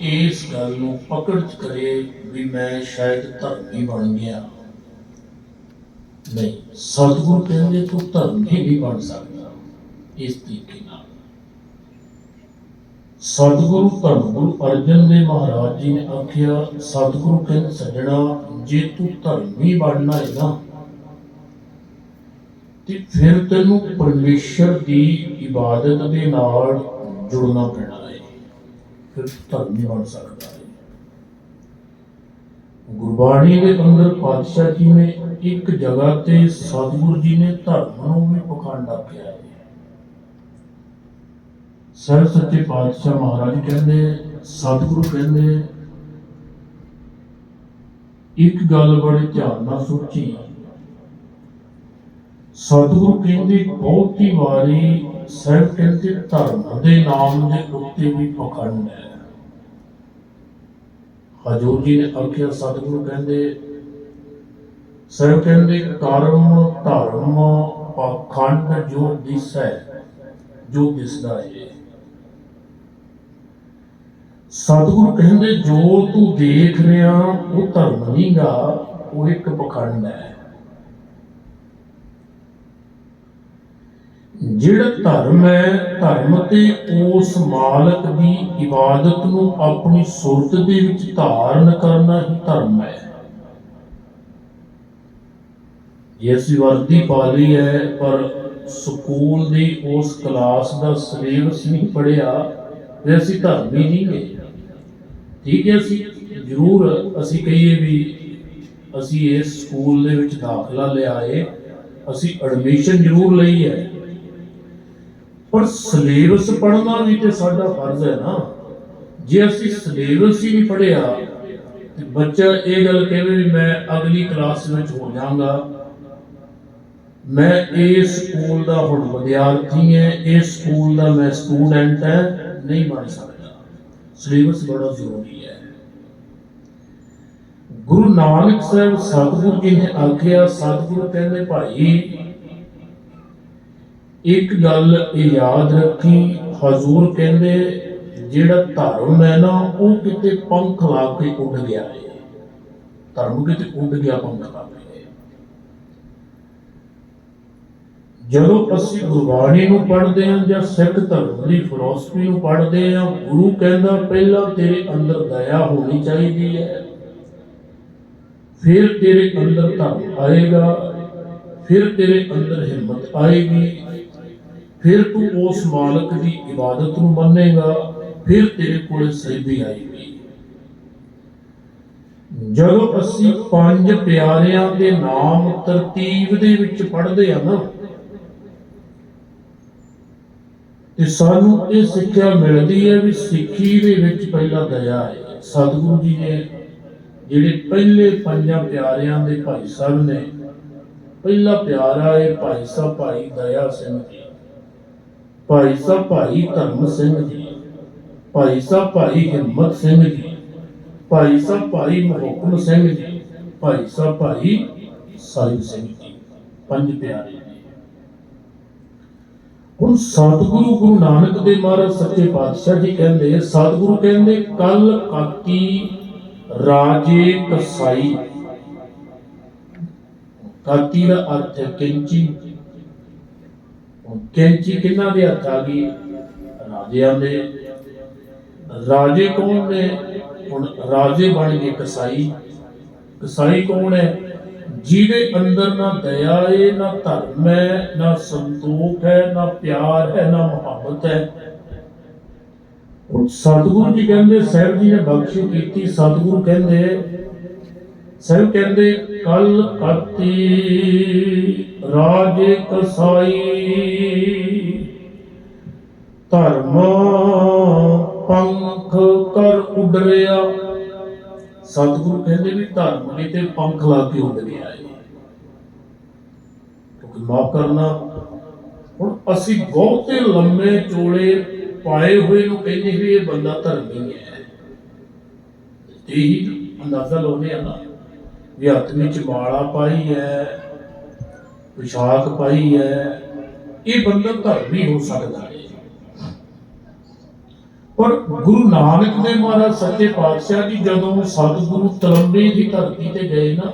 ਇਸ ਗੱਲ ਨੂੰ ਪਕੜ ਚ ਕਰੇ ਵੀ ਮੈਂ ਸ਼ਾਇਦ ਧਰਮੀ ਬਣ ਗਿਆ। ਨਹੀਂ, ਸਤਿਗੁਰੂ ਕਹਿੰਦੇ ਤੂੰ ਧਰਮੀ ਨਹੀਂ ਬਣ ਸਕਦਾ। ਇਸ ਤਰੀਕੇ ਨਾਲ। ਸਤਿਗੁਰੂ ਧੰਨ ਗੁਰੂ ਅਰਜਨ ਦੇਵ ਮਹਾਰਾਜ ਜੀ ਨੇ ਆਖਿਆ, ਸਤਿਗੁਰੂ ਕਹਿੰਦੇ ਸੱਜਣਾ, ਜੇ ਤੂੰ ਧਰਮੀ ਬਣਨਾ ਹੈ ਨਾ, ਤੇ ਫਿਰ ਤੈਨੂੰ ਪਰਮੇਸ਼ਰ ਦੀ ਇਬਾਦਤ ਦੇ ਨਾਲ ਜੁੜਨਾ ਪੈਣਾ ਹੈ ਫਿਰ ਤੂੰ ਧਰਮੀ ਬਣ ਸਕਦਾ ਹੈ ਗੁਰਬਾਣੀ ਦੇ ਅੰਦਰ ਪਾਤਸ਼ਾਹ ਜੀ ਨੇ ਇੱਕ ਜਗ੍ਹਾ ਤੇ ਸਤਿਗੁਰੂ ਜੀ ਨੇ ਧਰਮ ਨੂੰ ਵੀ ਪਖੰਡ ਆਖਿਆ ਹੈ। ਸਰਬ ਸੱਚੇ ਪਾਤਸ਼ਾਹ ਮਹਾਰਾਜ ਕਹਿੰਦੇ, ਸਤਿਗੁਰੂ ਕਹਿੰਦੇ, ਇੱਕ ਗੱਲ ਬੜੇ ਧਿਆਨ ਨਾਲ ਸੋਚੀ। ਸਤਿਗੁਰੂ ਕਹਿੰਦੇ, ਬਹੁਤੀ ਵਾਰੀ ਸਾਹਿਬ ਕਹਿੰਦੇ, ਧਰਮ ਦੇ ਨਾਮ ਦੇ ਉੱਤੇ ਵੀ ਪਖੰਡ ਹੈ। ਹਜੂਰ ਜੀ ਨੇ ਆਖਿਆ, ਸਤਿਗੁਰੂ ਕਹਿੰਦੇ, ਸਾਹਿਬ ਕਹਿੰਦੇ ਕਰਮ ਧਰਮ ਪਖੰਡ ਜੋ ਦਿਸੈ, ਜੋ ਦਿਸਦਾ ਹੈ ਸਤਿਗੁਰੂ ਕਹਿੰਦੇ, ਜੋ ਤੂੰ ਦੇਖ ਰਿਹਾ, ਉਹ ਧਰਮ ਨਹੀਂਗਾ ਉਹ ਇੱਕ ਪਖੰਡ ਹੈ। ਜਿਹੜਾ ਧਰਮ ਹੈ, ਧਰਮ ਤੇ ਉਸ ਮਾਲਕ ਦੀ ਇਬਾਦਤ ਨੂੰ ਆਪਣੀ ਸੁਰਤ ਦੇ ਵਿੱਚ ਧਾਰਨ ਕਰਨਾ ਹੀ ਧਰਮ ਹੈ। ਜੇ ਅਸੀਂ ਵਰਦੀ ਪਾ ਲਈ ਹੈ, ਪਰ ਸਕੂਲ ਦੀ ਉਸ ਕਲਾਸ ਦਾ ਸਿਲੇਬਸ ਨਹੀਂ ਪੜਿਆ ਫਿਰ ਅਸੀਂ ਧਰਮੀ ਨਹੀਂ ਗਏ। ਠੀਕ ਹੈ ਅਸੀਂ, ਜ਼ਰੂਰ ਅਸੀਂ ਕਹੀਏ ਵੀ ਅਸੀਂ ਇਸ ਸਕੂਲ ਦੇ ਵਿੱਚ ਦਾਖਲਾ ਲਿਆ ਏ ਅਸੀਂ ਐਡਮਿਸ਼ਨ ਜ਼ਰੂਰ ਲਈ ਹੈ। ਪਰ ਸਿਲੇਬਸ ਪੜ੍ਹਨਾ ਵੀ ਤੇ ਸਾਡਾ ਫਰਜ਼ ਹੈ ਨਾ। ਜੇ ਅਸੀਂ ਸਿਲੇਬਸ ਹੀ ਨਹੀਂ ਪੜ੍ਹਿਆ, ਤੇ ਬੱਚਾ ਇਹ ਗੱਲ ਕਹੇ ਵੀ ਮੈਂ ਅਗਲੀ ਕਲਾਸ ਵਿੱਚ ਹੋ ਜਾਵਾਂਗਾ। ਮੈਂ ਇਸ ਸਕੂਲ ਦਾ ਹੁਣ ਵਿਦਿਆਰਥੀ ਹਾਂ ਇਸ ਸਕੂਲ ਦਾ ਮੈਂ ਸਟੂਡੈਂਟ ਹਾਂ, ਨਹੀਂ ਬਣ ਸਕਦਾ। ਸਿਲੇਬਸ ਬੜਾ ਜ਼ਰੂਰੀ ਹੈ। ਗੁਰੂ ਨਾਨਕ ਸਾਹਿਬ ਸਤਿਗੁਰੂ ਜੀ ਨੇ ਆਖਿਆ, ਸਤਿਗੁਰੂ ਕਹਿੰਦੇ ਭਾਈ ਇੱਕ ਗੱਲ ਇਹ ਯਾਦ ਰੱਖੀ, ਹਜ਼ੂਰ ਕਹਿੰਦੇ, ਜਿਹੜਾ ਧਰਮ ਹੈ ਨਾ, ਉਹ ਕਿਤੇ ਪੰਖ ਲਾ ਕੇ ਉੱਡ ਗਿਆ ਹੈ ਧਰਮ ਕਿਤੇ ਉੱਡ ਗਿਆ, ਪੰਖ ਲਾ ਕੇ। ਜਦੋਂ ਅਸੀਂ ਗੁਰਬਾਣੀ ਨੂੰ ਪੜ੍ਹਦੇ ਹਾਂ ਜਾਂ ਸਿੱਖ ਧਰਮ ਦੀ ਫਿਲਾਸਫੀ ਨੂੰ ਪੜ੍ਹਦੇ ਹਾਂ, ਗੁਰੂ ਕਹਿੰਦਾ, ਪਹਿਲਾਂ ਤੇਰੇ ਅੰਦਰ ਦਇਆ ਹੋਣੀ ਚਾਹੀਦੀ ਹੈ। ਫਿਰ ਤੇਰੇ ਅੰਦਰ ਧਰਮ ਆਏਗਾ, ਫਿਰ ਤੇਰੇ ਅੰਦਰ ਹਿੰਮਤ ਆਏਗੀ। ਫਿਰ ਤੂੰ ਉਸ ਮਾਲਕ ਦੀ ਇਬਾਦਤ ਨੂੰ ਮੰਨੇਗਾ, ਫਿਰ ਤੇਰੇ ਕੋਲ ਸਹਿਬੀ ਆਏਗੀ। ਜਦੋਂ ਅਸੀਂ ਪੰਜ ਪਿਆਰਿਆਂ ਦੇ ਨਾਮ ਤਰਤੀਬ ਦੇ ਵਿੱਚ ਪੜ੍ਹਦੇ ਹਾਂ ਨਾ, ਤੇ ਸਾਨੂੰ ਇਹ ਸਿੱਖਿਆ ਮਿਲਦੀ ਹੈ ਵੀ ਸਿੱਖੀ ਦੇ ਵਿੱਚ ਪਹਿਲਾ ਦਇਆ ਹੈ। ਸਤਿਗੁਰੂ ਜੀ ਨੇ ਜਿਹੜੇ ਪਹਿਲੇ ਪੰਜਾਂ ਪਿਆਰਿਆਂ ਦੇ ਭਾਈ ਸਾਹਿਬ ਨੇ, ਪਹਿਲਾ ਪਿਆਰਾ ਹੈ ਭਾਈ ਸਾਹਿਬ ਭਾਈ ਦਇਆ ਸਿੰਘ ਜੀ ਭਾਈ ਸਾਹਿਬ, ਭਾਈ ਧਰਮ ਸਿੰਘ ਜੀ। ਭਾਈ ਸਾਹਿਬ, ਭਾਈ ਹਿੰਮਤ ਸਿੰਘ ਜੀ। ਭਾਈ ਸਾਹਿਬ, ਭਾਈ ਮਹੋਕਮ ਸਿੰਘ ਜੀ। ਭਾਈ ਸਾਹਿਬ ਭਾਈ ਸਾਹਿਬ ਸਿੰਘ ਜੀ। ਪੰਜ ਪਿਆਰੇ ਹੁਣ ਸਤਿਗੁਰੂ ਗੁਰੂ ਨਾਨਕ ਦੇ ਮਹਾਰਾਜ ਸੱਚੇ ਪਾਤਸ਼ਾਹ ਜੀ ਕਹਿੰਦੇ ਸਤਿਗੁਰੂ ਕਹਿੰਦੇ ਕੱਲ ਕਾਤੀ ਰਾਜੇ ਕਸਾਈ। ਕਾਤੀ ਦਾ ਅਰਥ ਹੈ ਕੈਂਚੀ ਕਿਹਨਾਂ ਦੇ ਹੱਥ ਆ ਗਈ? ਰਾਜਿਆਂ ਦੇ। ਰਾਜੇ ਕੌਣ ਨੇ? ਹੁਣ ਰਾਜੇ ਬਣ ਗਏ ਕਸਾਈ। ਕਸਾਈ ਕੌਣ ਹੈ? ਜਿਹਦੇ ਅੰਦਰ ਨਾ ਦਇਆ ਹੈ ਨਾ ਧਰਮ ਹੈ, ਨਾ ਸੰਤੋਖ ਹੈ, ਨਾ ਪਿਆਰ ਹੈ, ਨਾ ਮੁਹੱਬਤ ਹੈ। ਹੁਣ ਸਤਿਗੁਰੂ ਜੀ ਕਹਿੰਦੇ, ਸਾਹਿਬ ਜੀ ਨੇ ਬਖਸ਼ਿਸ਼ ਕੀਤੀ, ਸਤਿਗੁਰੂ ਕਹਿੰਦੇ ਸਾਹਿਬ ਕਹਿੰਦੇ ਕਲ ਕਤੀ ਰਾਜੇ ਕਸਾਈ। ਧਰਮ ਪੰਖ ਕਰ ਉਡਰਿਆ। ਸਤਿਗੁਰੂ ਕਹਿੰਦੇ ਵੀ ਧਰਮ ਨੇ ਤੇ ਪੰਖ ਲਾ ਕੇ ਉੱਡ ਹੈ ਕਿਉਂਕਿ ਮਾਫ ਕਰਨਾ, ਹੁਣ ਅਸੀਂ ਬਹੁਤੇ ਲੰਮੇ ਚੋਲੇ ਪਾਏ ਹੋਏ ਨੂੰ ਕਹਿੰਦੇ ਵੀ ਇਹ ਬੰਦਾ ਧਰਮੀ ਹੈ। ਇਹੀ ਅੰਦਾਜ਼ਾ ਲਾਉਂਦੇ ਆ ਨਾ। ਵੀ ਹੱਥ ਵਿੱਚ ਮਾਲਾ ਪਾਈ ਹੈ, ਵਿਸ਼ਾਖ ਪਾਈ ਹੈ, ਇਹ ਬੰਦਾ ਧਰਮੀ ਹੋ ਸਕਦਾ ਹੈ। ਪਰ ਗੁਰੂ ਨਾਨਕ ਦੇ ਮਹਾਰਾਜ ਸੱਚੇ ਪਾਤਸ਼ਾਹ ਜੀ ਜਦੋਂ ਸਤਿਗੁਰੂ ਤਲੰਬੇ ਦੀ ਧਰਤੀ ਤੇ ਗਏ ਨਾ,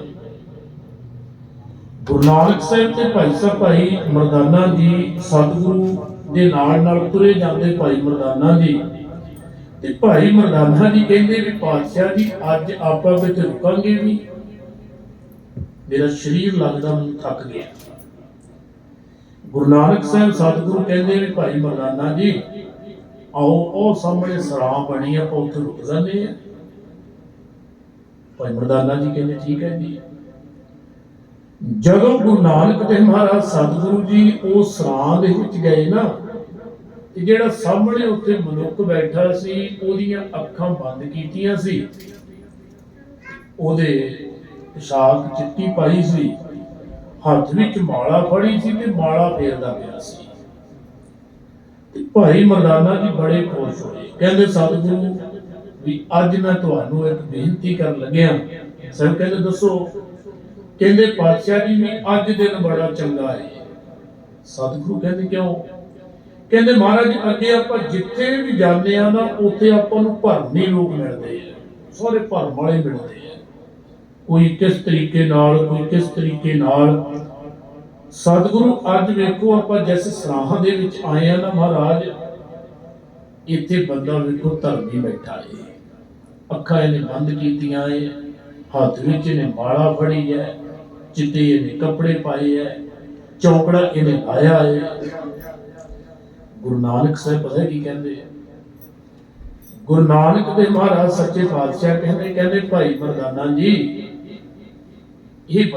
ਗੁਰੂ ਨਾਨਕ ਸਾਹਿਬ ਤੇ ਭਾਈ ਸਾਹਿਬ ਭਾਈ ਮਰਦਾਨਾ ਜੀ ਸਤਿਗੁਰੂ ਦੇ ਨਾਲ ਨਾਲ ਤੁਰੇ ਜਾਂਦੇ ਭਾਈ ਮਰਦਾਨਾ ਜੀ। ਤੇ ਭਾਈ ਮਰਦਾਨਾ ਜੀ ਕਹਿੰਦੇ ਵੀ ਪਾਤਸ਼ਾਹ ਜੀ, ਅੱਜ ਆਪਾਂ ਵਿੱਚ ਰੁਕਾਂਗੇ ਵੀ। ਮੇਰਾ ਸਰੀਰ ਲੱਗਦਾ ਮੈਨੂੰ ਥੱਕ ਗਿਆ। ਗੁਰੂ ਨਾਨਕ ਸਾਹਿਬ ਸਤਿਗੁਰੂ ਕਹਿੰਦੇ ਵੀ ਭਾਈ ਮਰਦਾਨਾ ਜੀ, ਆਓ, ਉਹ ਸਾਹਮਣੇ ਸਰਾਂ ਬਣੀ ਆ, ਆਪਾਂ ਉੱਥੇ ਰੁਕ ਜਾਂਦੇ ਆ। ਭਾਈ ਮਰਦਾਨਾ ਜੀ ਕਹਿੰਦੇ, ਠੀਕ ਹੈ ਜੀ। ਜਦੋਂ ਗੁਰੂ ਨਾਨਕ ਦੇਵ ਮਹਾਰਾਜ ਸਤਿਗੁਰੂ ਜੀ ਉਹ ਸਰਾਂ ਦੇ ਵਿੱਚ ਗਏ ਨਾ, ਤੇ ਜਿਹੜਾ ਸਾਹਮਣੇ ਉੱਤੇ ਮਨੁੱਖ ਬੈਠਾ ਸੀ, ਉਹਦੀਆਂ ਅੱਖਾਂ ਬੰਦ ਕੀਤੀਆਂ ਸੀ, ਉਹਦੇ ਪੋਸ਼ਾਕ ਚਿੱਟੀ ਪਾਈ ਸੀ। ਹੱਥ ਵਿੱਚ ਮਾਲਾ ਫੜੀ ਸੀ ਤੇ ਮਾਲਾ ਫੇਰਦਾ ਪਿਆ ਸੀ। ਤੇ ਭਾਈ ਮਰਦਾਨਾ ਜੀ ਬੜੇ ਖੁਸ਼ ਹੋਏ। ਕਹਿੰਦੇ, ਸਤਿਗੁਰੂ, ਵੀ ਅੱਜ ਮੈਂ ਤੁਹਾਨੂੰ ਇੱਕ ਬੇਨਤੀ ਕਰਨ ਲੱਗਿਆ। ਸਰ, ਕਹਿੰਦੇ, ਦੱਸੋ। ਕਹਿੰਦੇ, ਪਾਤਸ਼ਾਹ ਜੀ, ਵੀ ਅੱਜ ਦਿਨ ਬੜਾ ਚੰਗਾ ਹੈ ਸਤਿਗੁਰੂ ਕਹਿੰਦੇ, ਕਿਉਂ? ਕਹਿੰਦੇ, ਮਹਾਰਾਜ, ਅੱਗੇ ਆਪਾਂ ਜਿੱਥੇ ਵੀ ਜਾਂਦੇ ਆ ਨਾ, ਉੱਥੇ ਆਪਾਂ ਨੂੰ ਭਰਮੀ ਲੋਕ ਮਿਲਦੇ ਆ। ਸਾਰੇ ਭਰਮ ਵਾਲੇ ਮਿਲਦੇ ਕੋਈ ਕਿਸ ਤਰੀਕੇ ਨਾਲ, ਕੋਈ ਕਿਸ ਤਰੀਕੇ ਨਾਲ। ਸਤਿਗੁਰੂ, ਅੱਜ ਵੇਖੋ ਆਪਾਂ ਜਿਸ ਸਰਾਹ ਦੇ ਵਿੱਚ ਆਏ ਆ ਨਾ ਮਹਾਰਾਜ, ਇੱਥੇ ਬੰਦਾ ਵੇਖੋ ਧਰਮੀ ਬੈਠਾ ਏ। ਅੱਖਾਂ ਇਹਨੇ ਬੰਦ ਕੀਤੀਆਂ ਏ, ਹੱਥ ਵਿੱਚ ਇਹਨੇ ਮਾਲਾ ਫੜੀ ਹੈ ਚਿੱਟੇ ਇਹਨੇ ਕੱਪੜੇ ਪਾਏ ਹੈ ਚੌਕੜਾ ਇਹਨੇ ਲਾਇਆ ਏ। ਗੁਰੂ ਨਾਨਕ ਸਾਹਿਬ ਪਤਾ ਕੀ ਕਹਿੰਦੇ ਆ? ਗੁਰੂ ਨਾਨਕ ਦੇ ਮਹਾਰਾਜ ਸੱਚੇ ਪਾਤਸ਼ਾਹ ਕਹਿੰਦੇ ਕਹਿੰਦੇ ਭਾਈ ਮਰਦਾਨਾ ਜੀ ਇਹ